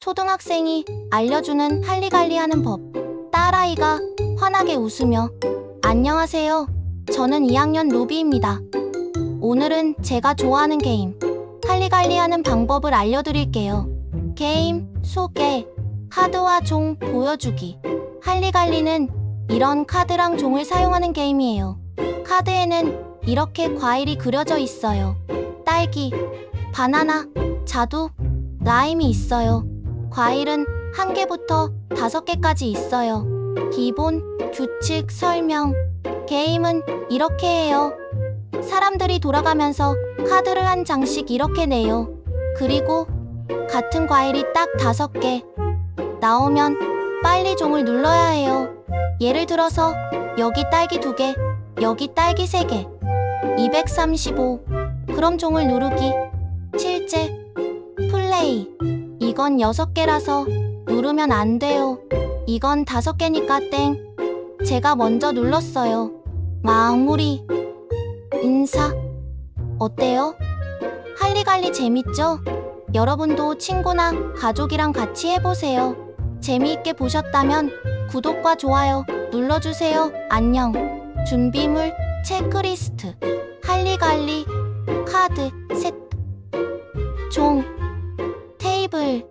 초등학생이 알려주는 할리갈리하는 법. 딸아이가 환하게 웃으며 안녕하세요. 저는 2학년 루비입니다. 오늘은 제가 좋아하는 게임 할리갈리하는 방법을 알려드릴게요. 게임 소개 카드와 종 보여주기 할리갈리는 이런 카드랑 종을 사용하는 게임이에요. 카드에는 이렇게 과일이 그려져 있어요. 딸기, 바나나, 자두, 라임이 있어요. 과일은 한 개부터 다섯 개까지 있어요. 기본, 규칙, 설명. 게임은 이렇게 해요. 사람들이 돌아가면서 카드를 한 장씩 이렇게 내요. 그리고 같은 과일이 딱 다섯 개 나오면 빨리 종을 눌러야 해요. 예를 들어서 여기 딸기 두 개, 여기 딸기 세 개. 235. 그럼 종을 누르기. 실제. 이건 6개라서 누르면 안 돼요. 이건 5개니까 땡. 제가 먼저 눌렀어요. 마무리. 인사. 어때요? 할리갈리 재밌죠? 여러분도 친구나 가족이랑 같이 해보세요. 재미있게 보셨다면 구독과 좋아요 눌러주세요. 안녕. 준비물 체크리스트. 할리갈리 카드 세트. 종 테이블